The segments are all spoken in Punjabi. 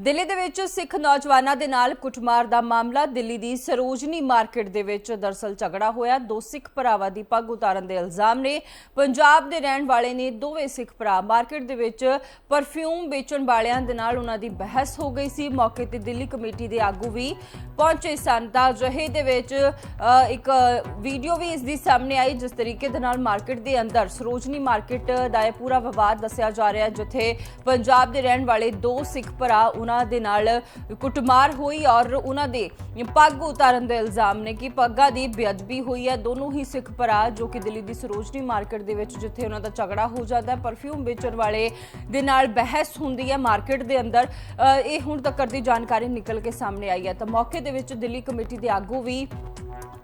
ਦਿੱਲੀ ਦੇ ਵਿੱਚ ਸਿੱਖ ਨੌਜਵਾਨਾਂ ਦੇ ਨਾਲ ਕੁੱਟਮਾਰ ਦਾ ਮਾਮਲਾ। ਦਿੱਲੀ ਦੀ ਸਰੋਜਨੀ ਮਾਰਕੀਟ ਦੇ ਵਿੱਚ ਦਰਸਲ ਝਗੜਾ ਹੋਇਆ। ਦੋ ਸਿੱਖ ਭਰਾਵਾਂ ਦੀ ਪੱਗ ਉਤਾਰਨ ਦੇ ਇਲਜ਼ਾਮ ਨੇ। ਪੰਜਾਬ ਦੇ ਰਹਿਣ ਵਾਲੇ ਨੇ ਦੋਵੇਂ ਸਿੱਖ ਭਰਾ। ਮਾਰਕੀਟ ਦੇ ਵਿੱਚ ਪਰਫਿਊਮ ਵੇਚਣ ਵਾਲਿਆਂ ਦੇ ਨਾਲ ਉਹਨਾਂ ਦੀ ਬਹਿਸ ਹੋ ਗਈ ਸੀ। ਮੌਕੇ ਤੇ ਦਿੱਲੀ ਕਮੇਟੀ ਦੇ ਆਗੂ ਵੀ ਪਹੁੰਚੇ ਸਨ। ਤਾਂ ਅਜਿਹੇ ਦੇ ਵਿੱਚ ਇੱਕ ਵੀਡੀਓ ਵੀ ਇਸ ਦੀ ਸਾਹਮਣੇ ਆਈ, ਜਿਸ ਤਰੀਕੇ ਦੇ ਨਾਲ ਮਾਰਕੀਟ ਦੇ ਅੰਦਰ ਸਰੋਜਨੀ ਮਾਰਕੀਟ ਦਾ ਇਹ ਪੂਰਾ ਵਿਵਾਦ ਦੱਸਿਆ ਜਾ ਰਿਹਾ ਜਿੱਥੇ ਪੰਜਾਬ ਦੇ ਰਹਿਣ ਵਾਲੇ ਦੋ ਸਿੱਖ ਭਰਾ ਉਹਨਾਂ ਦੇ ਨਾਲ ਕੁੱਟਮਾਰ ਹੋਈ ਔਰ ਉਹਨਾਂ ਦੇ ਪੱਗ ਉਤਾਰਨ ਦੇ ਇਲਜ਼ਾਮ ਨੇ ਕਿ ਪੱਗਾਂ ਦੀ ਬੇਅਦਬੀ ਹੋਈ ਹੈ। ਦੋਨੋਂ ਹੀ ਸਿੱਖ ਭਰਾ ਜੋ ਕਿ ਦਿੱਲੀ ਦੀ ਸਰੋਜਨੀ ਮਾਰਕੀਟ ਦੇ ਵਿੱਚ ਜਿੱਥੇ ਉਹਨਾਂ ਦਾ ਝਗੜਾ ਹੋ ਜਾਂਦਾ ਹੈ, ਪਰਫਿਊਮ ਵੇਚਣ ਵਾਲੇ ਦੇ ਨਾਲ ਬਹਿਸ ਹੁੰਦੀ ਹੈ ਮਾਰਕੀਟ ਦੇ ਅੰਦਰ। ਇਹ ਹੁਣ ਤੱਕ ਦੀ ਜਾਣਕਾਰੀ ਨਿਕਲ ਕੇ ਸਾਹਮਣੇ ਆਈ ਹੈ। ਤਾਂ ਮੌਕੇ ਦੇ ਵਿੱਚ ਦਿੱਲੀ ਕਮੇਟੀ ਦੇ ਆਗੂ ਵੀ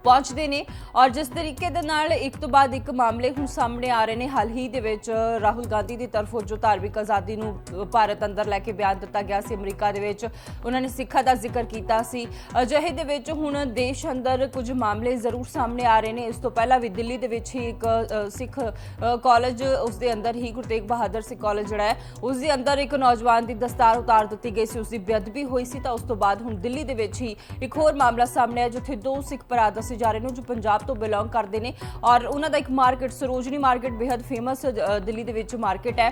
ਪਹੁੰਚਦੇ ਨੇ ਔਰ ਜਿਸ ਤਰੀਕੇ ਦੇ ਨਾਲ ਇੱਕ ਤੋਂ ਬਾਅਦ ਇੱਕ ਮਾਮਲੇ ਹੁਣ ਸਾਹਮਣੇ ਆ ਰਹੇ ਨੇ ਹਾਲ ਹੀ ਦੇ ਵਿੱਚ ਰਾਹੁਲ ਗਾਂਧੀ ਦੀ ਤਰਫੋਂ ਜੋ ਧਾਰਮਿਕ ਆਜ਼ਾਦੀ ਨੂੰ ਭਾਰਤ ਅੰਦਰ ਲੈ ਕੇ ਬਿਆਨ ਦਿੱਤਾ ਗਿਆ ਸੀ ਅਮਰੀਕਾ ਦੇ ਵਿੱਚ ਉਹਨਾਂ ਨੇ ਸਿੱਖਾਂ ਦਾ ਜ਼ਿਕਰ ਕੀਤਾ ਸੀ। ਅਜਿਹੇ ਦੇ ਵਿੱਚ ਹੁਣ ਦੇਸ਼ ਅੰਦਰ ਕੁਝ ਮਾਮਲੇ ਜ਼ਰੂਰ ਸਾਹਮਣੇ ਆ ਰਹੇ ਨੇ। ਇਸ ਤੋਂ ਪਹਿਲਾਂ ਵੀ ਦਿੱਲੀ ਦੇ ਵਿੱਚ ਹੀ ਇੱਕ ਸਿੱਖ ਅ, ਕਾਲਜ ਉਸ ਦੇ ਅੰਦਰ ਹੀ ਗੁਰੂ ਤੇਗ ਬਹਾਦਰ ਸਿੰਘ ਕਾਲਜ ਜਿਹੜਾ ਹੈ ਉਸ ਦੇ ਅੰਦਰ ਇੱਕ ਨੌਜਵਾਨ ਦੀ ਦਸਤਾਰ ਉਤਾਰ ਦਿੱਤੀ ਗਈ ਸੀ। ਉਸ ਦੀ ਬੇਅਦਬੀ ਹੋਈ ਸੀ ਤਾਂ ਉਸ ਤੋਂ ਬਾਅਦ ਹੁਣ ਦਿੱਲੀ ਦੇ ਵਿੱਚ ਹੀ ਇੱਕ ਹੋਰ ਮਾਮਲਾ ਸਾਹਮਣੇ ਆਇਆ ਜਿੱਥੇ ਦੋ ਸਿੱਖ ਭਰਾ ਦੱਸੇ ਜਾ ਰਹੇ ਨੇ ਜੋ ਪੰਜਾਬ ਤੋਂ ਬਿਲੋਂਗ ਕਰਦੇ ਨੇ ਔਰ ਉਹਨਾਂ ਦਾ ਇੱਕ ਮਾਰਕੀਟ ਸਰੋਜਨੀ ਮਾਰਕੀਟ ਬੇहद ਫੇਮਸ ਦਿੱਲੀ ਦੇ ਵਿੱਚ ਮਾਰਕੀਟ ਹੈ।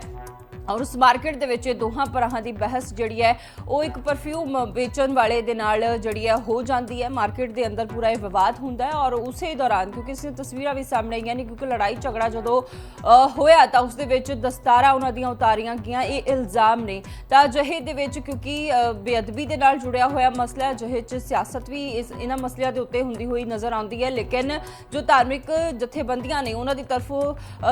ਔਰ ਉਸ ਮਾਰਕੀਟ ਦੇ ਵਿੱਚ ਇਹ ਦੋਹਾਂ ਭਰਾਵਾਂ ਦੀ ਬਹਿਸ ਜਿਹੜੀ ਹੈ, ਉਹ ਇੱਕ ਪਰਫਿਊਮ ਵੇਚਣ ਵਾਲੇ ਦੇ ਨਾਲ ਜਿਹੜੀ ਹੈ, ਹੋ ਜਾਂਦੀ ਹੈ। ਮਾਰਕੀਟ ਦੇ ਅੰਦਰ ਪੂਰਾ ਇਹ ਵਿਵਾਦ ਹੁੰਦਾ ਹੈ ਔਰ ਉਸੇ ਦੌਰਾਨ, ਕਿਉਂਕਿ ਇਸ ਤਸਵੀਰਾਂ ਵੀ ਸਾਹਮਣੇ ਆਈਆਂ ਨੇ, ਕਿਉਂਕਿ ਲੜਾਈ ਝਗੜਾ ਜਦੋਂ ਹੋਇਆ ਤਾਂ ਉਸ ਦੇ ਵਿੱਚ ਦਸਤਾਰਾਂ ਉਹਨਾਂ ਦੀਆਂ ਉਤਾਰੀਆਂ ਗਈਆਂ, ਇਹ ਇਲਜ਼ਾਮ ਨੇ। ਤਾਂ ਅਜਿਹੇ ਦੇ ਵਿੱਚ ਕਿਉਂਕਿ ਬੇਅਦਬੀ ਦੇ ਨਾਲ ਜੁੜਿਆ ਹੋਇਆ ਮਸਲਾ ਅਜਿਹੇ ਚ ਸਿਆਸਤ ਵੀ ਇਸ, ਇਹਨਾਂ ਮਸਲਿਆਂ ਦੇ ਉੱਤੇ ਹੁੰਦੀ ਹੋਈ ਨਜ਼ਰ ਆਉਂਦੀ ਹੈ। ਲੇਕਿਨ ਜੋ ਧਾਰਮਿਕ ਜਥੇਬੰਦੀਆਂ ਨੇ, ਉਹਨਾਂ ਦੀ ਤਰਫੋਂ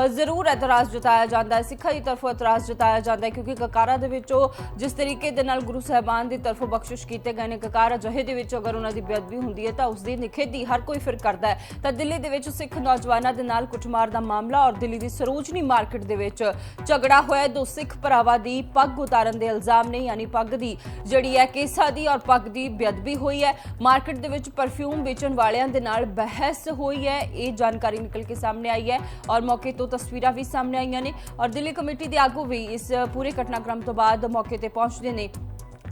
ਜ਼ਰੂਰ ਇਤਰਾਜ਼ ਜਤਾਇਆ ਜਾਂਦਾ ਹੈ। ਸਿੱਖਾਂ ਦੀ ਤਰਫੋਂ ਇਤਰਾਜ਼ ਜਤਾਇਆ ਜਾਂਦਾ ਹੈ ਕਿਉਂਕਿ ਕਕਾਰਾ ਦੇ ਵਿੱਚੋਂ ਜਿਸ ਤਰੀਕੇ ਦੇ ਨਾਲ ਗੁਰੂ ਸਾਹਿਬਾਨ ਦੀ ਤਰਫੋਂ ਬਖਸ਼ਿਸ਼ ਕੀਤੇ ਗਏ ਨੇ, ਕਕਾਰ ਅਜਿਹੇ ਦੇ ਵਿੱਚ ਅਗਰ ਉਹਨਾਂ ਦੀ ਬੇਅਦਬੀ ਹੁੰਦੀ ਹੈ ਤਾਂ ਉਸ ਦੀ ਨਿਖੇਧੀ ਹਰ ਕੋਈ ਫਿਰ ਕਰਦਾ ਹੈ। ਤਾਂ ਦਿੱਲੀ ਦੇ ਵਿੱਚ ਸਿੱਖ ਨੌਜਵਾਨਾਂ ਦੇ ਨਾਲ ਕੁੱਟਮਾਰ ਦਾ ਮਾਮਲਾ ਔਰ ਦਿੱਲੀ ਦੀ ਸਰੋਜਨੀ ਮਾਰਕੀਟ ਦੇ ਵਿੱਚ ਝਗੜਾ ਹੋਇਆ ਦੋ ਸਿੱਖ ਭਰਾਵਾਂ ਦੀ ਪੱਗ ਉਤਾਰਨ ਦੇ ਇਲਜ਼ਾਮ ਨੇ, ਯਾਨੀ ਪੱਗ ਦੀ ਜਿਹੜੀ ਹੈ ਕੇਸਾਂ ਦੀ ਔਰ ਪੱਗ ਦੀ ਬੇਅਦਬੀ ਹੋਈ ਹੈ। ਮਾਰਕੀਟ ਦੇ ਵਿੱਚ ਪਰਫਿਊਮ ਵੇਚਣ ਵਾਲਿਆਂ ਦੇ ਨਾਲ ਬਹਿਸ ਹੋਈ ਹੈ। ਇਹ ਜਾਣਕਾਰੀ ਨਿਕਲ ਕੇ ਸਾਹਮਣੇ ਆਈ ਹੈ ਔਰ ਮੌਕੇ ਤੋਂ ਤਸਵੀਰਾਂ ਵੀ ਸਾਹਮਣੇ ਆਈਆਂ ਨੇ ਔਰ ਦਿੱਲੀ ਕਮੇਟੀ ਦੇ ਆਗੂ ਵੀ ਇਸ ਪੂਰੇ ਘਟਨਾਕ੍ਰਮ ਤੋਂ ਬਾਅਦ ਮੌਕੇ ਤੇ ਪਹੁੰਚਦੇ ਨੇ।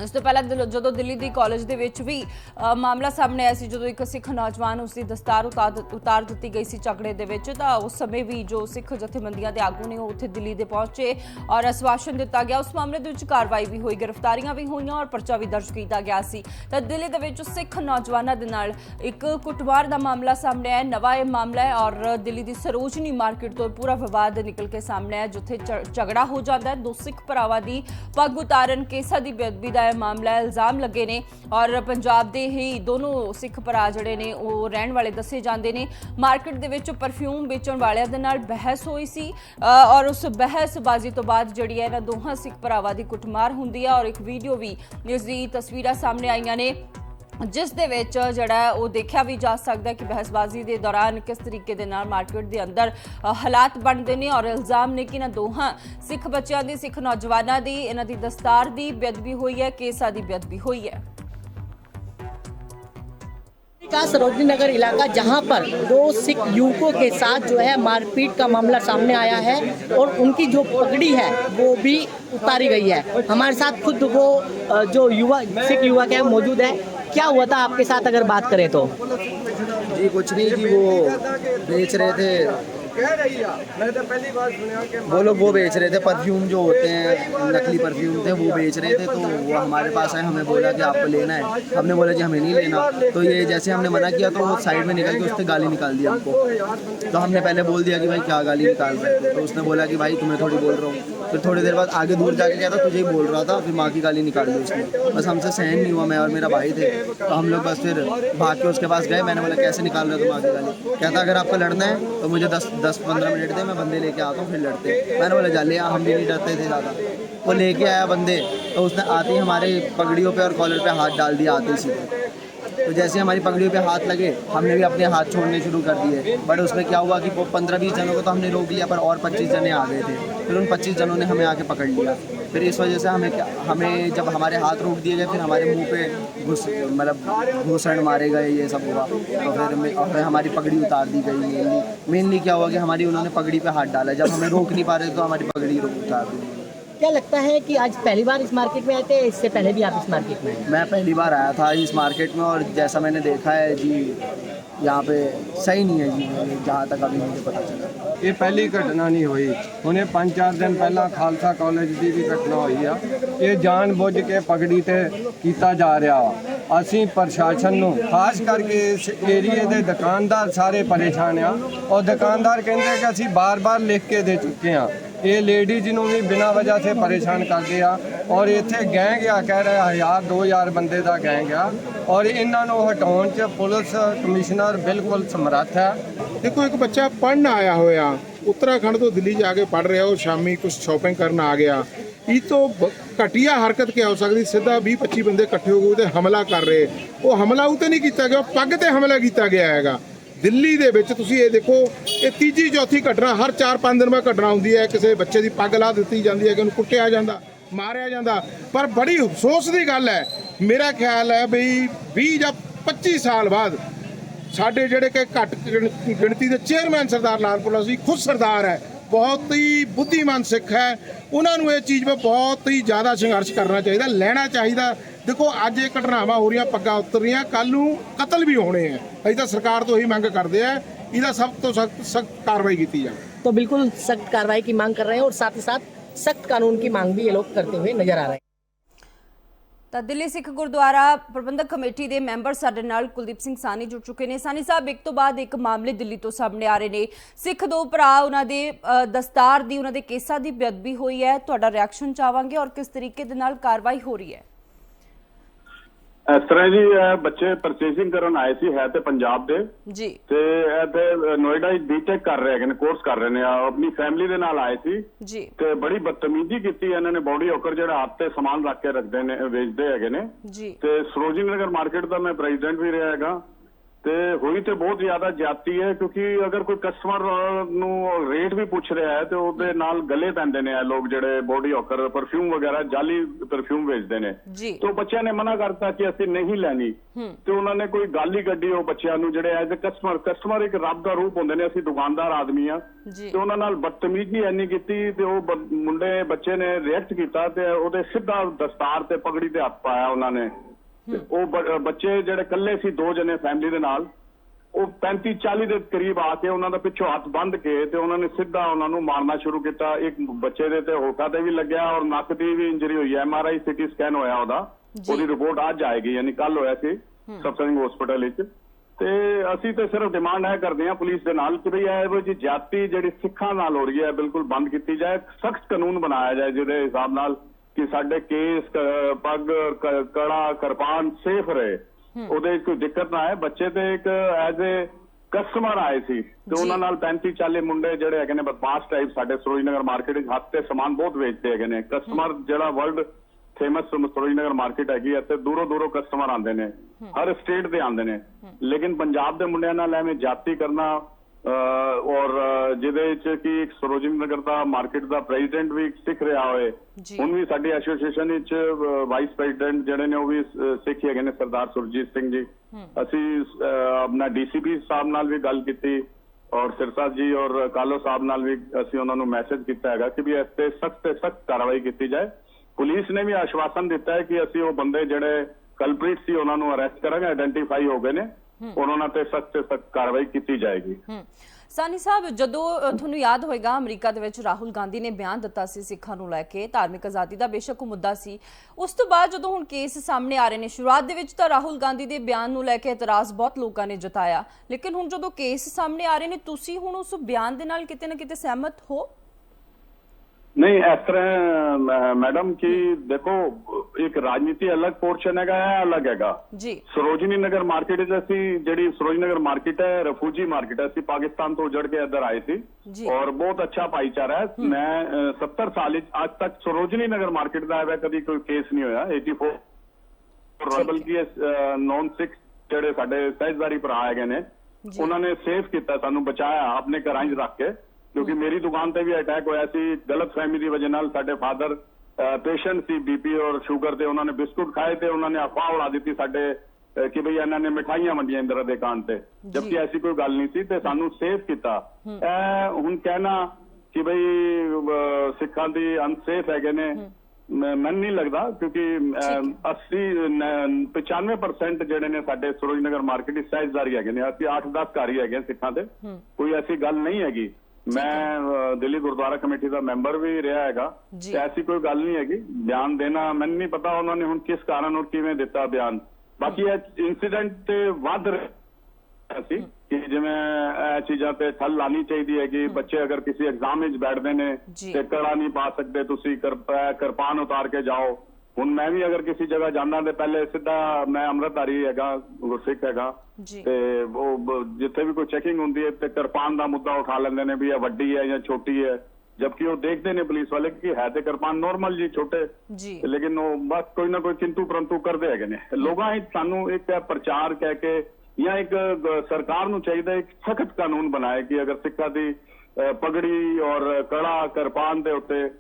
ਇਸ ਤੋਂ ਪਹਿਲਾਂ ਦਿਲ- ਜਦੋਂ ਦਿੱਲੀ ਦੀ ਕਾਲਜ ਦੇ ਵਿੱਚ ਵੀ ਅ, ਮਾਮਲਾ ਸਾਹਮਣੇ ਆਇਆ ਸੀ ਜਦੋਂ ਇੱਕ ਸਿੱਖ ਨੌਜਵਾਨ ਉਸ ਦੀ ਦਸਤਾਰ ਉਤਾਰ ਦਿੱ- ਉਤਾਰ ਦਿੱਤੀ ਗਈ ਸੀ ਝਗੜੇ ਦੇ ਵਿੱਚ ਤਾਂ ਉਸ ਸਮੇਂ ਵੀ ਜੋ ਸਿੱਖ ਜਥੇਬੰਦੀਆਂ ਦੇ ਆਗੂ ਨੇ ਉਹ ਉੱਥੇ ਦਿੱਲੀ ਦੇ ਪਹੁੰਚੇ ਔਰ ਆਸ਼ਵਾਸਨ ਦਿੱਤਾ ਗਿਆ। ਉਸ ਮਾਮਲੇ ਦੇ ਵਿੱਚ ਕਾਰਵਾਈ ਵੀ ਹੋਈ ਗ੍ਰਿਫਤਾਰੀਆਂ ਵੀ ਹੋਈਆਂ ਔਰ ਪਰਚਾ ਵੀ ਦਰਜ ਕੀਤਾ ਗਿਆ ਸੀ। ਤਾਂ ਦਿੱਲੀ ਦੇ ਵਿੱਚ ਸਿੱਖ ਨੌਜਵਾਨਾਂ ਦੇ ਨਾਲ ਇੱਕ ਕੁੱਟਮਾਰ ਦਾ ਮਾਮਲਾ ਸਾਹਮਣੇ ਆਇਆ ਨਵਾਂ ਇਹ ਮਾਮਲਾ ਹੈ ਔਰ ਦਿੱਲੀ ਦੀ ਸਰੋਜਨੀ ਮਾਰਕੀਟ ਤੋਂ ਪੂਰਾ ਵਿਵਾਦ ਨਿਕਲ ਕੇ ਸਾਹਮਣੇ ਆਇਆ ਜਿੱਥੇ ਝ- ਝਗੜਾ ਹੋ ਜਾਂਦਾ ਹੈ। ਦੋ ਸਿੱਖ ਭਰਾਵਾਂ ਦੀ ਪੱਗ ਉਤਾਰਨ ਕੇਸਾਂ ਦੀ ਬੇਅਦਬੀ ਦਾ ਇਹ ਮਾਮਲਾ ਇਲਜ਼ਾਮ ਲੱਗੇ ਨੇ ਔਰ ਪੰਜਾਬ ਦੇ ਹੀ ਦੋਨੋਂ ਸਿੱਖ ਭਰਾ ਜਿਹੜੇ ਨੇ ਉਹ ਰਹਿਣ ਵਾਲੇ ਦੱਸੇ ਜਾਂਦੇ ਨੇ। ਮਾਰਕੀਟ ਦੇ ਵਿੱਚ ਪਰਫਿਊਮ ਵੇਚਣ ਵਾਲਿਆਂ ਦੇ ਨਾਲ ਬਹਿਸ ਹੋਈ ਸੀ ਅ, ਔਰ ਉਸ ਬਹਿਸਬਾਜ਼ੀ ਤੋਂ ਬਾਅਦ ਜਿਹੜੀ ਹੈ ਇਹਨਾਂ ਦੋਹਾਂ ਸਿੱਖ ਭਰਾਵਾਂ ਦੀ ਕੁੱਟਮਾਰ ਹੁੰਦੀ ਹੈ ਔਰ ਇੱਕ ਵੀਡੀਓ ਵੀ ਇਸ ਦੀ ਤਸਵੀਰਾਂ ਸਾਹਮਣੇ ਆਈਆਂ ਨੇ। ਜਿਸ ਦੇ ਵਿੱਚ ਜਿਹੜਾ ਹੈ ਉਹ ਦੇਖਿਆ ਵੀ ਜਾ ਸਕਦਾ ਹੈ ਕਿ ਬਹਿਸਬਾਜ਼ੀ ਦੇ ਦੌਰਾਨ ਕਿਸ ਤਰੀਕੇ ਦੇ ਨਾਲ ਮਾਰਕੀਟ ਦੇ ਅੰਦਰ ਅ, ਹਾਲਾਤ ਬਣਦੇ ਨੇ ਔਰ ਇਲਜ਼ਾਮ ਨੇ ਕਿ ਇਹਨਾਂ ਦੋਹਾਂ ਸਿੱਖ ਬੱਚਿਆਂ ਦੀ ਸਿੱਖ ਨੌਜਵਾਨਾਂ ਦੀ ਇਹਨਾਂ ਦੀ ਦਸਤਾਰ ਦੀ ਬੇਅਦਬੀ ਹੋਈ ਹੈ ਕੇਸਾਂ ਦੀ ਬੇਅਦਬੀ ਹੋਈ ਹੈ का सरोजनी नगर इलाका जहां पर दो सिख युवकों के साथ जो है मारपीट का मामला सामने आया है और उनकी जो पगड़ी है वो भी उतारी गई है हमारे साथ खुद वो अ, जो युवा सिख युवक है मौजूद है क्या हुआ था आपके साथ अगर बात करें तो जी कुछ नहीं जी वो बेच रहे थे वो लोग वो बेच रहे थे परफ्यूम जो होते हैं नकली परफ्यूम थे वो बेच रहे थे तो वो हमारे पास आए हमें बोला कि आपको लेना है। हमने बोला जी हमें नहीं लेना। तो ये जैसे हमने मना किया तो वो साइड में निकल के उसने गाली निकाल दी हमको। तो हमने पहले बोल दिया कि भाई क्या गाली निकाल रहे हो? तो उसने बोला कि भाई तुम्हें थोड़ी बोल रहा हूँ। फिर थोड़ी देर बाद आगे दूर जाके गया था तुझे ही बोल रहा था। फिर माँ की गाली निकाल दी उसने। बस हमसे सहन नहीं हुआ मैं और मेरा भाई थे। तो हम लोग बस फिर भाग के उसके पास गए। मैंने बोला कैसे निकाल रहे हो तुम की गाली? कहता अगर आपको लड़ना है तो मुझे दस दस पंद्रह मिनट थे मैं बंदे लेके आता हूँ, फिर लड़ते मैंने बोला जा ले हम भी नहीं डरते थे ज़्यादा। वो लेके आया बंदे तो उसने आते ही हमारे पगड़ियों पे और कॉलर पे हाथ डाल दिया, आते सीधे। तो जैसे हमारी पगड़ियों पे हाथ लगे, हमने भी अपने हाथ छोड़ने शुरू कर दिए। बट उसमें क्या हुआ कि वो पंद्रह बीस जनों को तो हमने रोक लिया, पर और पच्चीस जने आ गए थे। फिर उन पच्चीस जनों ने हमें आके पकड़ लिया। फिर इस वजह से हमें क्या हमें जब हमारे हाथ रोक दिए गए फिर हमारे मुँह पे घुस मतलब घूसण मारे गए ये सब हुआ। तो फिर और फिर हमारी पगड़ी उतार दी गई मेनली मेनली क्या हुआ कि हमारी उन्होंने पगड़ी पे हाथ डाला। जब हमें रोक नहीं पा रहे तो हमारी पगड़ी रोक उतार दी। क्या लगता है कि आज पहली बार इस मार्केट में आए थे? इससे पहले भी आप इस मार्केट में मैं पहली बार आया था इस मार्केट में और जैसा मैंने देखा है जी यहाँ पे सही नहीं है जी जहाँ तक अभी मुझे पता चला ਇਹ ਪਹਿਲੀ ਘਟਨਾ ਨਹੀਂ ਹੋਈ ਹੁਣੇ 5-4 ਦਿਨ ਪਹਿਲਾਂ ਖਾਲਸਾ ਕਾਲਜ ਦੀ ਵੀ ਘਟਨਾ ਹੋਈ ਆ ਇਹ ਜਾਣ ਬੁੱਝ ਕੇ ਪਗੜੀ ਤੇ ਕੀਤਾ ਜਾ ਰਿਹਾ ਵਾ ਅਸੀਂ ਪ੍ਰਸ਼ਾਸਨ ਨੂੰ ਖਾਸ ਕਰਕੇ ਇਸ ਏਰੀਏ ਦੇ ਦੁਕਾਨਦਾਰ ਸਾਰੇ ਪਰੇਸ਼ਾਨ ਆ ਔਰ ਦੁਕਾਨਦਾਰ ਕਹਿੰਦੇ ਕਿ ਅਸੀਂ ਬਾਰ-ਬਾਰ ਲਿਖ ਕੇ ਦੇ ਚੁੱਕੇ ਆ ਇਹ ਲੇਡੀਜ਼ ਨੂੰ ਵੀ ਬਿਨਾਂ ਵਜ੍ਹਾ ਤੇ ਪਰੇਸ਼ਾਨ ਕਰਦੇ ਆ ਔਰ ਇੱਥੇ ਗੈਂਗ ਆ, ਕਹਿ ਰਿਹਾ ਹਜ਼ਾਰ 2000 ਬੰਦੇ ਦਾ ਗੈਂਗ ਆ। ਔਰ ਇਹਨਾਂ ਨੂੰ ਹਟਾਉਣ 'ਚ ਪੁਲਿਸ ਕਮਿਸ਼ਨਰ ਬਿਲਕੁਲ ਸਮਰੱਥ ਹੈ। ਦੇਖੋ, ਇੱਕ ਬੱਚਾ ਪੜਨ ਆਇਆ ਹੋਇਆ, ਉੱਤਰਾਖੰਡ ਤੋਂ ਦਿੱਲੀ ਜਾ ਕੇ ਪੜ ਰਿਹਾ, ਉਹ ਸ਼ਾਮੀ ਕੁਝ ਸ਼ਾਪਿੰਗ ਕਰਨ ਆ ਗਿਆ। ਇਹ ਤੋਂ ਬ- ਘਟੀਆ ਹਰਕਤ ਕੀ ਹੋ ਸਕਦੀ? ਸਿੱਧਾ 20 25 ਬੰਦੇ ਇਕੱਠੇ ਹੋ ਗਏ ਤੇ ਹਮਲਾ ਕਰ ਰਹੇ। ਉਹ ਹਮਲਾ ਉਤੇ ਨਹੀਂ ਕੀਤਾ ਗਿਆ, ਉਹ ਪੱਗ ਤੇ ਹਮਲਾ ਕੀਤਾ ਗਿਆ ਹੈਗਾ। ਦਿੱਲੀ ਦੇ ਵਿੱਚ ਤੁਸੀਂ ਇਹ ਦੇਖੋ, ਇਹ ਤੀਜੀ ਚੌਥੀ ਘਟਨਾ, ਹਰ 4-5 ਦਿਨ ਬਾਅਦ ਘਟਨਾ ਹੁੰਦੀ ਹੈ, ਕਿਸੇ ਬੱਚੇ ਦੀ ਪੱਗ ਲਾ ਦਿੱਤੀ ਜਾਂਦੀ ਹੈ ਕਿ ਉਹਨੂੰ ਕੁੱਟਿਆ ਜਾਂਦਾ, ਮਾਰਿਆ ਜਾਂਦਾ। ਪਰ ਬੜੀ ਅਫਸੋਸ ਦੀ ਗੱਲ ਹੈ, ਮੇਰਾ ਖਿਆਲ ਹੈ ਬਈ 20 ਜਾਂ 25 ਸਾਲ ਬਾਅਦ ਸਾਡੇ ਜਿਹੜੇ ਕਿ ਘੱਟ ਗਿਣ- ਗਿਣਤੀ ਦੇ ਚੇਅਰਮੈਨ ਸਰਦਾਰ ਲਾਲਪੁਰਾ ਸੀ ਖੁਦ ਸਰਦਾਰ ਹੈ। ਬਹੁਤ ਹੀ ਬੁੱਧੀਮਾਨ ਸਿੱਖ ਹੈ ਉਹਨਾਂ ਨੂੰ ਇਹ ਚੀਜ਼ 'ਤੇ ਬਹੁਤ ਹੀ ਜ਼ਿਆਦਾ ਸੰਘਰਸ਼ ਕਰਨਾ ਚਾਹੀਦਾ ਲੈਣਾ ਚਾਹੀਦਾ ਦੇਖੋ ਅੱਜ ਇਹ ਘਟਨਾਵਾਂ ਹੋ ਰਹੀਆਂ ਪੱਗਾਂ ਉਤਰ ਰਹੀਆਂ ਕੱਲ ਨੂੰ ਕਤਲ ਵੀ ਹੋਣੇ ਆ ਅਸੀਂ ਤਾਂ ਸਰਕਾਰ ਤੋਂ ਇਹੀ ਮੰਗ ਕਰਦੇ ਆ ਇਹਦਾ ਸਭ ਤੋਂ ਸਖਤ ਸਖਤ ਕਾਰਵਾਈ ਕੀਤੀ ਜਾਵੇ तो बिल्कुल सख्त कार्रवाई की मांग कर रहे हैं और साथ ही साथ सख्त कानून की मांग भी ये लोग करते हुए नजर आ रहे हैं ਤਾਂ ਦਿੱਲੀ ਸਿੱਖ ਗੁਰਦੁਆਰਾ ਪ੍ਰਬੰਧਕ ਕਮੇਟੀ ਦੇ ਮੈਂਬਰ ਸਾਡੇ ਨਾਲ ਕੁਲਦੀਪ ਸਿੰਘ ਸਾਨੀ ਜੁੜ ਚੁੱਕੇ ਨੇ। ਸਾਨੀ ਸਾਹਿਬ, ਇੱਕ ਤੋਂ ਬਾਅਦ ਇੱਕ ਮਾਮਲੇ ਦਿੱਲੀ ਤੋਂ ਸਾਹਮਣੇ ਆ ਰਹੇ ਨੇ। ਸਿੱਖ ਦੋ ਭਰਾ, ਉਹਨਾਂ ਦੇ ਦਸਤਾਰ ਦੀ, ਉਹਨਾਂ ਦੇ ਕੇਸਾਂ ਦੀ ਬੇਅਦਬੀ ਹੋਈ ਹੈ। ਤੁਹਾਡਾ ਰਿਐਕਸ਼ਨ ਚਾਹਾਂਗੇ ਔਰ ਕਿਸ ਤਰੀਕੇ ਦੇ ਨਾਲ ਕਾਰਵਾਈ ਹੋ ਰਹੀ ਹੈ? ਇਸ ਤਰ੍ਹਾਂ ਜੀ ਇਹ ਬੱਚੇ ਪਰਚੇਸਿੰਗ ਕਰਨ ਆਏ ਸੀ ਹੈ ਤੇ ਪੰਜਾਬ ਦੇ। ਜੀ। ਤੇ ਇੱਥੇ ਨੋਇਡਾ ਵਿੱਚ ਬੀਟੈਕ ਕਰ ਰਹੇ ਹੈਗੇ ਨੇ ਕੋਰਸ ਕਰ ਰਹੇ ਨੇ। ਆ ਆਪਣੀ ਫੈਮਿਲੀ ਦੇ ਨਾਲ ਆਏ ਸੀ। ਜੀ। ਤੇ ਬੜੀ ਬਦਤਮੀਜ਼ੀ ਕੀਤੀ ਇਹਨਾਂ ਨੇ ਬੋਡੀ ਹੋਕਰ ਜਿਹੜਾ ਹੱਥ ਤੇ ਸਮਾਨ ਰੱਖ ਕੇ ਰੱਖਦੇ ਨੇ ਵੇਚਦੇ ਹੈਗੇ ਨੇ। ਜੀ। ਤੇ ਸਰੋਜਨੀ ਨਗਰ ਮਾਰਕੀਟ ਦਾ ਮੈਂ ਪ੍ਰੈਜ਼ੀਡੈਂਟ ਵੀ ਰਿਹਾ ਹੈਗਾ। ਤੇ ਹੋਈ ਤੇ ਬਹੁਤ ਜ਼ਿਆਦਾ ਜ਼ਿਆਦਤੀ ਹੈ ਕਿਉਂਕਿ ਅਗਰ ਕੋਈ ਕਸਟਮਰ ਨੂੰ ਰੇਟ ਵੀ ਪੁੱਛ ਰਿਹਾ ਹੈ ਤੇ ਉਹਦੇ ਨਾਲ ਗਲੇ ਪੈਂਦੇ ਨੇ ਇਹ ਲੋਕ ਜਿਹੜੇ ਬੋਡੀ ਹੋਕਰ ਪਰਫਿਊਮ ਵਗੈਰਾ ਜਾਲੀ ਪਰਫਿਊਮ ਵੇਚਦੇ ਨੇ। ਤੇ ਉਹ ਬੱਚਿਆਂ ਨੇ ਮਨਾ ਕਰਤਾ ਕਿ ਅਸੀਂ ਨਹੀਂ ਲੈਣੀ। ਤੇ ਉਹਨਾਂ ਨੇ ਕੋਈ ਗੱਲ ਹੀ ਕੱਢੀ ਉਹ ਬੱਚਿਆਂ ਨੂੰ ਜਿਹੜੇ ਐਜ਼ ਅ ਕਸਟਮਰ ਕਸਟਮਰ ਇੱਕ ਰੱਬ ਦਾ ਰੂਪ ਹੁੰਦੇ ਨੇ ਅਸੀਂ ਦੁਕਾਨਦਾਰ ਆਦਮੀ ਆ ਤੇ ਉਹਨਾਂ ਨਾਲ ਬਦਤਮੀਜ਼ੀ ਐਨੀ ਕੀਤੀ ਤੇ ਉਹ ਮੁੰਡੇ ਬੱਚੇ ਨੇ ਰਿਐਕਟ ਕੀਤਾ ਤੇ ਉਹਦੇ ਸਿੱਧਾ ਦਸਤਾਰ ਤੇ ਪਗੜੀ ਤੇ ਹੱਥ ਪਾਇਆ ਉਹਨਾਂ ਨੇ। ਉਹ ਬੱਚੇ ਜਿਹੜੇ ਕੱਲੇ ਸੀ ਦੋ ਜਣੇ ਫੈਮਿਲੀ ਦੇ ਨਾਲ ਉਹ 35 40 ਦੇ ਕਰੀਬ ਆ ਕੇ ਉਹਨਾਂ ਦਾ ਪਿੱਛੋਂ ਹੱਥ ਬੰਦ ਕੇ ਤੇ ਉਹਨਾਂ ਨੇ ਸਿੱਧਾ ਉਹਨਾਂ ਨੂੰ ਮਾਰਨਾ ਸ਼ੁਰੂ ਕੀਤਾ। ਇੱਕ ਬੱਚੇ ਦੇ ਤੇ ਹੋਕਾ ਤੇ ਵੀ ਲੱਗਿਆ ਔਰ ਨੱਕ ਦੀ ਵੀ ਇੰਜਰੀ ਹੋਈ ਹੈ। ਐਮਆਰਆਈ ਸਿਟੀ ਸਕੈਨ ਹੋਇਆ ਉਹਦਾ। ਜੀ। ਉਹਦੀ ਰਿਪੋਰਟ ਅੱਜ ਆਏਗੀ ਯਾਨੀ ਕੱਲ ਹੋਇਆ ਸੀ ਸਬਸਿਡਿੰਗ ਹਸਪੀਟਲ ਵਿੱਚ। ਤੇ ਅਸੀਂ ਤੇ ਸਿਰਫ ਡਿਮਾਂਡ ਹੈ ਕਰਦੇ ਹਾਂ ਪੁਲਿਸ ਦੇ ਨਾਲ ਕਿ ਭਈ ਇਹੋ ਜਿਹੀ ਜਾਤੀ ਜਿਹੜੀ ਸਿੱਖਾਂ ਨਾਲ ਹੋ ਰਹੀ ਹੈ ਬਿਲਕੁਲ ਬੰਦ ਕੀਤੀ ਜਾਏ ਸਖਤ ਕਾਨੂੰਨ ਬਣਾਇਆ ਜਾਏ ਜਿਹਦੇ ਹਿਸਾਬ ਨਾਲ ਕਿ ਸਾਡੇ ਕੇਸ ਪੱਗ ਕੜਾ ਕਿਰਪਾਨ ਸੇਫ ਰਹੇ। ਉਹਦੇ ਕੋਈ ਦਿੱਕਤ ਨਾ ਆਏ। ਬੱਚੇ ਤੇ ਇੱਕ ਐਜ਼ ਏ ਕਸਟਮਰ ਆਏ ਸੀ। ਤੇ ਉਹਨਾਂ ਨਾਲ 35 40 ਮੁੰਡੇ ਜਿਹੜੇ ਹੈਗੇ ਨੇ ਬਦਮਾਸ਼ ਟਾਈਪ ਸਾਡੇ ਸਰੋਜਨਗਰ ਮਾਰਕੀਟ ਵਿੱਚ ਹੱਥ ਤੇ ਸਮਾਨ ਬਹੁਤ ਵੇਚਦੇ ਹੈਗੇ ਨੇ। ਕਸਟਮਰ ਜਿਹੜਾ ਵਰਲਡ ਫੇਮਸ ਸਰੋਜਨਗਰ ਮਾਰਕੀਟ ਹੈਗੀ ਇੱਥੇ ਦੂਰੋਂ ਦੂਰੋਂ ਕਸਟਮਰ ਆਉਂਦੇ ਨੇ। ਹਰ ਸਟੇਟ ਦੇ ਆਉਂਦੇ ਨੇ। ਲੇਕਿਨ ਪੰਜਾਬ ਦੇ ਮੁੰਡਿਆਂ ਨਾਲ ਐਵੇਂ ਜਾਤੀ ਕਰਨਾ ਔਰ ਜਿਹਦੇ ਵਿੱਚ ਕਿ ਇੱਕ ਸਰੋਜਨੀ ਨਗਰ ਦਾ ਮਾਰਕੀਟ ਦਾ ਪ੍ਰੈਜ਼ੀਡੈਂਟ ਵੀ ਸਿੱਖ ਰਿਹਾ ਹੋਏ। ਹੁਣ ਵੀ ਸਾਡੀ ਐਸੋਸੀਏਸ਼ਨ ਵਿੱਚ ਵਾਈਸ ਪ੍ਰੈਜ਼ੀਡੈਂਟ ਜਿਹੜੇ ਨੇ ਉਹ ਵੀ ਸਿੱਖ ਹੈਗੇ ਨੇ ਸਰਦਾਰ ਸੁਰਜੀਤ ਸਿੰਘ ਜੀ। ਅਸੀਂ ਆਪਣਾ ਡੀਸੀਪੀ ਸਾਹਿਬ ਨਾਲ ਵੀ ਗੱਲ ਕੀਤੀ ਔਰ ਸਿਰਸਾ ਜੀ ਔਰ ਕਾਲੋ ਸਾਹਿਬ ਨਾਲ ਵੀ ਅਸੀਂ ਉਹਨਾਂ ਨੂੰ ਮੈਸੇਜ ਕੀਤਾ ਹੈਗਾ ਕਿ ਵੀ ਇਸ ਤੇ ਸਖਤ ਤੇ ਸਖਤ ਕਾਰਵਾਈ ਕੀਤੀ ਜਾਏ। ਪੁਲਿਸ ਨੇ ਵੀ ਆਸ਼ਵਾਸਨ ਦਿੱਤਾ ਹੈ ਕਿ ਅਸੀਂ ਉਹ ਬੰਦੇ ਜਿਹੜੇ ਕਲਪ੍ਰੀਟ ਸੀ ਉਹਨਾਂ ਨੂੰ ਅਰੈਸਟ ਕਰਾਂਗੇ ਆਇਡੈਂਟੀਫਾਈ ਹੋ ਗਏ ਨੇ। ਉਹਨਾਂ ਤੇ ਸਖਤ ਸਖਤ ਕਾਰਵਾਈ ਕੀਤੀ ਜਾਏਗੀ। ਸਾਨੀ ਸਾਹਿਬ ਜਦੋਂ ਤੁਹਾਨੂੰ ਯਾਦ ਹੋਏਗਾ ਅਮਰੀਕਾ ਦੇ ਵਿੱਚ ਰਾਹੁਲ ਗਾਂਧੀ ਨੇ ਬਿਆਨ ਦਿੱਤਾ ਸੀ ਸਿੱਖਾਂ ਨੂੰ ਲੈ ਕੇ ਧਾਰਮਿਕ ਆਜ਼ਾਦੀ ਦਾ ਬੇਸ਼ੱਕ ਉਹ ਮੁੱਦਾ ਸੀ। ਉਸ ਤੋਂ ਬਾਅਦ ਜਦੋਂ ਹੁਣ ਕੇਸ ਸਾਹਮਣੇ ਆ ਰਹੇ ਨੇ ਸ਼ੁਰੂਆਤ ਦੇ ਵਿੱਚ ਤਾਂ ਰਾਹੁਲ ਗਾਂਧੀ ਦੇ ਬਿਆਨ ਨੂੰ ਲੈ ਕੇ ਇਤਰਾਜ਼ ਬਹੁਤ ਲੋਕਾਂ ਨੇ ਜਤਾਇਆ। ਲੇਕਿਨ ਹੁਣ ਜਦੋਂ ਕੇਸ ਸਾਹਮਣੇ ਆ ਰਹੇ ਨੇ ਤੁਸੀਂ ਹੁਣ ਉਸ ਬਿਆਨ ਦੇ ਨਾਲ ਕਿਤੇ ਨਾ ਕਿਤੇ ਸਹਿਮਤ ਹੋ? ਨਹੀਂ ਇਸ ਤਰ੍ਹਾਂ ਅਹ, ਮੈਡਮ ਕਿ ਦੇਖੋ ਇੱਕ ਰਾਜਨੀਤੀ ਅਲੱਗ ਪੋਰਸ਼ਨ ਹੈਗਾ ਹੈ ਅਲੱਗ ਹੈਗਾ। ਜੀ। ਸਰੋਜਨੀ ਨਗਰ ਮਾਰਕੀਟ ਵਿੱਚ ਅਸੀਂ ਜਿਹੜੀ ਸਰੋਜਨੀ ਨਗਰ ਮਾਰਕੀਟ ਹੈ ਰਫੂਜੀ ਮਾਰਕੀਟ ਹੈ ਅਸੀਂ ਪਾਕਿਸਤਾਨ ਤੋਂ ਉਜੜ ਕੇ ਇੱਧਰ ਆਏ ਸੀ। ਔਰ ਬਹੁਤ ਅੱਛਾ ਭਾਈਚਾਰਾ ਹੈ। ਮੈਂ ਅਹ, 70 ਸਾਲ ਅੱਜ ਤੱਕ ਸਰੋਜਨੀ ਨਗਰ ਮਾਰਕੀਟ ਦਾ ਐਵੇਂ ਕਦੀ ਕੋਈ ਕੇਸ ਨਹੀਂ ਹੋਇਆ। 84 ਔਰ ਬਲਕਿ ਨੌਨ ਸਿੱਖ ਜਿਹੜੇ ਸਾਡੇ ਸਹਿਜਦਾਰੀ ਭਰਾ ਹੈਗੇ ਨੇ। ਉਹਨਾਂ ਨੇ ਸੇਫ ਕੀਤਾ ਸਾਨੂੰ ਬਚਾਇਆ ਆਪਣੇ ਘਰਾਂ 'ਚ ਰੱਖ ਕੇ। ਕਿਉਂਕਿ ਮੇਰੀ ਦੁਕਾਨ ਤੇ ਵੀ ਅਟੈਕ ਹੋਇਆ ਸੀ। ਗਲਤ ਫਹਿਮੀ ਦੀ ਵਜ੍ਹਾ ਨਾਲ ਸਾਡੇ ਫਾਦਰ ਪੇਸ਼ੈਂਟ ਸੀ ਬੀਪੀ ਔਰ ਸ਼ੂਗਰ ਤੇ ਉਹਨਾਂ ਨੇ ਬਿਸਕੁਟ ਖਾਏ ਤੇ ਉਹਨਾਂ ਨੇ ਅਫਵਾਹ ਉਡਾ ਦਿੱਤੀ ਸਾਡੇ ਕਿ ਭਈ ਇਹਨਾਂ ਨੇ ਮਿਠਾਈਆਂ ਵੰਡੀਆਂ ਇੰਦਰ ਦੇ ਦੁਕਾਨ ਤੇ। ਜਦਕਿ ਐਸੀ ਕੋਈ ਗੱਲ ਨਹੀਂ ਸੀ ਤੇ ਸਾਨੂੰ ਸੇਫ ਕੀਤਾ। ਇਹ ਹੁਣ ਕਹਿਣਾ ਕਿ ਅਹ, ਸਿੱਖਾਂ ਦੀ ਅਨਸੇਫ ਹੈਗੇ ਨੇ। ਮੈਨੂੰ ਨਹੀਂ ਲੱਗਦਾ ਕਿਉਂਕਿ ਅਹ, 80 ਨ- 95% ਜਿਹੜੇ ਨੇ ਸਾਡੇ ਸਰੋਜਨਗਰ ਮਾਰਕੀਟ ਵਿੱਚ ਸਹਿਜਦਾਰੀ ਹੈਗੇ ਨੇ। ਅਸੀਂ 8-10 ਘਰ ਹੀ ਹੈਗੇ ਸਿੱਖਾਂ ਦੇ। ਕੋਈ ਐਸੀ ਗੱਲ ਨਹੀਂ ਹੈਗੀ। ਮੈਂ ਦਿੱਲੀ ਗੁਰਦੁਆਰਾ ਕਮੇਟੀ ਦਾ ਮੈਂਬਰ ਵੀ ਰਿਹਾ ਹੈਗਾ। ਤੇ ਐਸੀ ਕੋਈ ਗੱਲ ਨਹੀਂ ਹੈਗੀ। ਬਿਆਨ ਦੇਣਾ ਮੈਨੂੰ ਨਹੀਂ ਪਤਾ ਉਹਨਾਂ ਨੇ ਹੁਣ ਕਿਸ ਕਾਰਨ ਔਰ ਕਿਵੇਂ ਦਿੱਤਾ ਬਿਆਨ। ਬਾਕੀ ਇਹ ਇਨਸੀਡੈਂਟ ਤੇ ਵੱਧ ਰਿਹਾ ਸੀ ਕਿ ਜਿਵੇਂ ਇਹ ਚੀਜ਼ਾਂ ਤੇ ਠੱਲ ਲਾਣੀ ਚਾਹੀਦੀ ਹੈ। ਕਿ ਬੱਚੇ ਅਗਰ ਕਿਸੇ ਐਗਜ਼ਾਮ ਵਿੱਚ ਬੈਠਦੇ ਨੇ। ਤੇ ਕੜਾ ਨਹੀਂ ਪਾ ਸਕਦੇ ਤੁਸੀਂ ਕਿਰਪਾ- ਕਿਰਪਾਨ ਉਤਾਰ ਕੇ ਜਾਓ। ਹੁਣ ਮੈਂ ਵੀ ਅਗਰ ਕਿਸੇ ਜਗ੍ਹਾ ਜਾਂਦਾ ਤੇ ਪਹਿਲੇ ਸਿੱਧਾ ਮੈਂ ਅੰਮ੍ਰਿਤਧਾਰੀ ਹੈਗਾ ਗੁਰਸਿੱਖ ਹੈਗਾ ਤੇ ਉਹ ਜਿੱਥੇ ਵੀ ਕੋਈ ਚੈਕਿੰਗ ਹੁੰਦੀ ਹੈ ਤੇ ਕਿਰਪਾਨ ਦਾ ਮੁੱਦਾ ਉਠਾ ਲੈਂਦੇ ਨੇ ਵੀ ਇਹ ਵੱਡੀ ਹੈ ਜਾਂ ਛੋਟੀ ਹੈ ਜਦਕਿ ਉਹ ਦੇਖਦੇ ਨੇ ਪੁਲਿਸ ਵਾਲੇ ਕਿ ਹੈ ਤੇ ਕਿਰਪਾਨ ਨਾਰਮਲ ਜੀ ਛੋਟੇ ਜੀ। ਲੇਕਿਨ ਉਹ ਬਸ ਕੋਈ ਨਾ ਕੋਈ ਕਿੰਤੂ ਪਰੰਤੂ ਕਰਦੇ ਹੈਗੇ ਨੇ। ਲੋਕਾਂ ਹੀ ਸਾਨੂੰ ਇੱਕ ਪ੍ਰਚਾਰ ਕਹਿ ਕੇ ਜਾਂ ਇੱਕ ਸਰਕਾਰ ਨੂੰ ਚਾਹੀਦਾ ਇੱਕ ਸਖਤ ਕਾਨੂੰਨ ਬਣਾਏ ਕਿ ਅਗਰ ਸਿੱਖਾਂ ਦੀ ਪਗੜੀ ਔਰ ਕੜਾ ਕਿਰਪਾਨ ਦੇ ਉੱਤੇ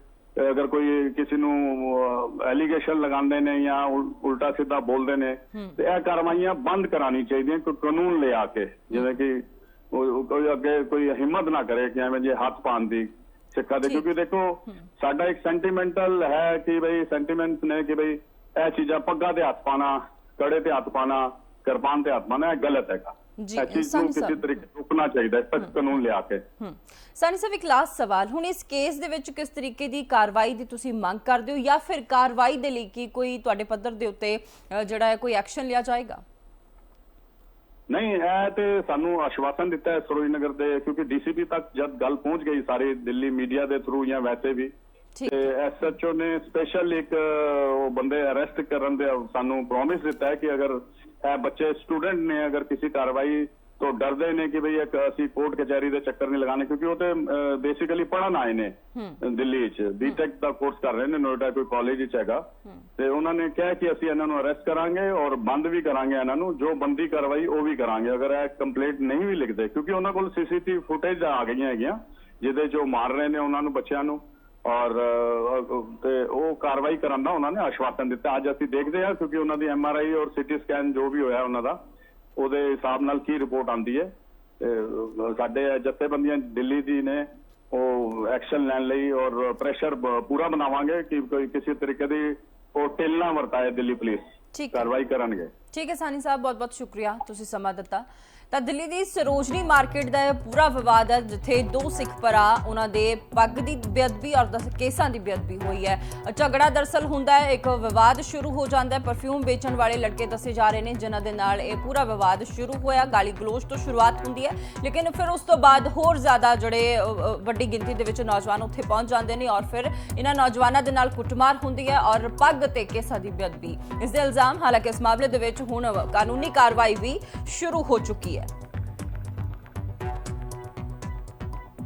ਅਗਰ ਕੋਈ ਕਿਸੇ ਨੂੰ ਐਲੀਗੇਸ਼ਨ ਲਗਾਉਂਦੇ ਨੇ ਜਾਂ ਉਲ- ਉਲਟਾ ਸਿੱਧਾ ਬੋਲਦੇ ਨੇ ਤੇ ਇਹ ਕਾਰਵਾਈਆਂ ਬੰਦ ਕਰਾਣੀ ਚਾਹੀਦੀਆਂ ਕੋਈ ਕਾਨੂੰਨ ਲਿਆ ਕੇ। ਜਿਵੇਂ ਕਿ ਕੋਈ ਅੱਗੇ ਕੋਈ ਹਿੰਮਤ ਨਾ ਕਰੇ ਕਿ ਐਵੇਂ ਜੇ ਹੱਥ ਪਾਉਣ ਦੀ ਸਿੱਖਾਂ ਦੇ। ਕਿਉਂਕਿ ਦੇਖੋ ਸਾਡਾ ਇੱਕ ਸੈਂਟੀਮੈਂਟਲ ਹੈ ਕਿ ਬਈ ਸੈਂਟੀਮੈਂਟ ਨੇ ਕਿ ਬਈ ਇਹ ਚੀਜ਼ਾਂ ਪੱਗਾਂ ਤੇ ਹੱਥ ਪਾਣਾ ਕੜੇ ਤੇ ਹੱਥ ਪਾਣਾ ਕਿਰਪਾਨ ਤੇ ਹੱਥ ਪਾਣਾ ਇਹ ਗਲਤ ਹੈਗਾ। ਜੀ, ਸਾਨੀ ਕਿਸੇ ਸਾਹਿਬ। ਤਰੀਕੇ ਰੁਕਣਾ ਚਾਹੀਦਾ ਹੈ ਸਖਤ ਕਾਨੂੰਨ ਲਿਆ ਕੇ। ਹਮ ਸਾਨੀ ਸਾਹਿਬ ਇੱਕ ਲਾਸਟ ਸਵਾਲ ਹੁਣ ਇਸ ਕੇਸ ਦੇ ਵਿੱਚ ਕਿਸ ਤਰੀਕੇ ਦੀ ਕਾਰਵਾਈ ਦੀ ਤੁਸੀਂ ਮੰਗ ਕਰਦੇ ਹੋ ਜਾਂ ਫਿਰ ਕਾਰਵਾਈ ਦੇ ਲਈ ਕੀ ਕੋਈ ਤੁਹਾਡੇ ਪੱਧਰ ਦੇ ਉੱਤੇ ਅ, ਜਿਹੜਾ ਹੈ ਕੋਈ ਐਕਸ਼ਨ ਲਿਆ ਜਾਏਗਾ? ਨਹੀਂ ਇਹ ਤੇ ਸਾਨੂੰ ਆਸ਼ਵਾਸਨ ਦਿੱਤਾ ਹੈ ਸਰੋਜਨਗਰ ਦੇ ਕਿਉਂਕਿ ਡੀਸੀਪੀ ਤੱਕ ਜਦ ਗੱਲ ਪਹੁੰਚ ਗਈ ਸਾਰੀ ਦਿੱਲੀ ਮੀਡੀਆ ਦੇ ਥਰੂ ਜਾਂ ਵੈਸੇ ਵੀ ਤੇ ਐਸਐਚਓ ਨੇ ਸਪੈਸ਼ਲ ਇੱਕ ਉਹ ਬੰਦੇ ਅਰੈਸਟ ਕਰਨ ਦੇ ਸਾਨੂੰ ਪ੍ਰੋਮਿਸ ਦਿੱਤਾ ਹੈ ਕਿ ਅਗਰ ਇਹ ਬੱਚੇ ਸਟੂਡੈਂਟ ਨੇ ਅਗਰ ਕਿਸੇ ਕਾਰਵਾਈ ਤੋਂ ਡਰਦੇ ਨੇ ਕਿ ਇੱਕ ਅਸੀਂ ਕੋਰਟ ਕਚਹਿਰੀ ਦੇ ਚੱਕਰ ਨਹੀਂ ਲਗਾਣੇ ਕਿਉਂਕਿ ਉਹ ਤੇ ਬੇਸਿਕਲੀ ਪੜਨ ਆਏ ਨੇ ਦਿੱਲੀ ਵਿੱਚ। ਬੀਟੈਕ ਦਾ ਕੋਰਸ ਕਰ ਰਹੇ ਨੇ ਨੋਇਡਾ ਕੋਈ ਕਾਲਜ ਵਿੱਚ ਹੈਗਾ। ਤੇ ਉਹਨਾਂ ਨੇ ਕਿਹਾ ਕਿ ਅਸੀਂ ਇਹਨਾਂ ਨੂੰ ਅਰੈਸਟ ਕਰਾਂਗੇ ਔਰ ਬੰਦ ਵੀ ਕਰਾਂਗੇ ਇਹਨਾਂ ਨੂੰ ਜੋ ਬੰਦੀ ਕਾਰਵਾਈ ਉਹ ਵੀ ਕਰਾਂਗੇ। ਅਗਰ ਇਹ ਕੰਪਲੇਂਟ ਨਹੀਂ ਵੀ ਲਿਖਦੇ ਕਿਉਂਕਿ ਉਹਨਾਂ ਕੋਲ ਸੀਸੀਟੀਵੀ ਫੁਟੇਜ ਆ ਗਈਆਂ ਹੈਗੀਆਂ ਜਿਹਦੇ 'ਚ ਉਹ ਮਾਰ ਰਹੇ ਨੇ ਉਹਨਾਂ ਨੂੰ ਬੱਚਿਆਂ ਨੂੰ। ਔਰ ਤੇ ਉਹ ਕਾਰਵਾਈ ਕਰਨ ਦਾ ਉਹਨਾਂ ਨੇ ਆਸ਼ਵਾਸਨ ਦਿੱਤਾ। ਅੱਜ ਅਸੀਂ ਦੇਖਦੇ ਹਾਂ ਕਿਉਂਕਿ ਉਹਨਾਂ ਦੀ ਐਮਆਰਆਈ ਔਰ ਸੀਟੀ ਸਕੈਨ ਜੋ ਵੀ ਹੋਇਆ ਉਹਨਾਂ ਦਾ ਉਹਦੇ ਹਿਸਾਬ ਨਾਲ ਕੀ ਰਿਪੋਰਟ ਆਂਦੀ ਹੈ। ਸਾਡੇ ਜਥੇਬੰਦੀਆਂ ਦਿੱਲੀ ਦੀ ਨੇ ਉਹ ਐਕਸ਼ਨ ਲੈਣ ਲਈ ਔਰ ਪ੍ਰੈਸ਼ਰ ਪੂਰਾ ਬਣਾਵਾਂਗੇ ਕਿ ਕੋਈ ਕਿਸੇ ਤਰੀਕੇ ਦੀ ਉਹ ਢਿੱਲ ਨਾ ਵਰਤਾਏ ਦਿੱਲੀ ਪੁਲਿਸ। ਕਾਰਵਾਈ ਕਰਨਗੇ। ਠੀਕ ਹੈ ਸਾਨੀ ਸਾਹਿਬ ਬਹੁਤ ਬਹੁਤ ਸ਼ੁਕਰੀਆ ਤੁਸੀਂ ਸਮਾਂ ਦਿੱਤਾ। ਤਾਂ ਦਿੱਲੀ ਦੀ ਸਰੋਜਨੀ ਮਾਰਕੀਟ ਦਾ ਇਹ ਪੂਰਾ ਵਿਵਾਦ ਹੈ, ਜਿੱਥੇ ਦੋ ਸਿੱਖ ਭਰਾ, ਉਹਨਾਂ ਦੇ ਪੱਗ ਦੀ ਬੇਅਦਬੀ ਔਰ ਕੇਸਾਂ ਦੀ ਬੇਅਦਬੀ ਹੋਈ ਹੈ। ਝਗੜਾ ਦਰਸਲ ਹੁੰਦਾ ਹੈ, ਇੱਕ ਵਿਵਾਦ ਸ਼ੁਰੂ ਹੋ ਜਾਂਦਾ ਹੈ ਪਰਫਿਊਮ ਵੇਚਣ ਵਾਲੇ ਲੜਕੇ ਦੱਸੇ ਜਾ ਰਹੇ ਨੇ, ਜਿਨ੍ਹਾਂ ਦੇ ਨਾਲ ਇਹ ਪੂਰਾ ਵਿਵਾਦ ਸ਼ੁਰੂ ਹੋਇਆ, ਗਾਲੀ ਗਲੋਚ ਤੋਂ ਸ਼ੁਰੂਆਤ ਹੁੰਦੀ ਹੈ, ਲੇਕਿਨ ਫਿਰ ਉਸ ਤੋਂ ਬਾਅਦ ਹੋਰ ਜ਼ਿਆਦਾ ਜਿਹੜੇ ਵੱਡੀ ਗਿਣਤੀ ਦੇ ਵਿੱਚ ਨੌਜਵਾਨ ਉੱਥੇ ਪਹੁੰਚ ਜਾਂਦੇ ਨੇ ਔਰ ਫਿਰ ਇਹਨਾਂ ਨੌਜਵਾਨਾਂ ਦੇ ਨਾਲ ਕੁੱਟਮਾਰ ਹੁੰਦੀ ਹੈ ਔਰ ਪੱਗ ਤੇ ਕੇਸਾਂ ਦੀ ਬੇਅਦਬੀ। ਇਸ ਦੇ ਇਲਜ਼ਾਮ ਹਾਲਾਂਕਿ ਇਸ ਮਾਮਲੇ ਦੇ ਵਿੱਚ ਹੁਣ ਕਾਨੂੰਨੀ ਕਾਰਵਾਈ ਵੀ ਸ਼ੁਰੂ ਹੋ ਚੁੱਕੀ Росія.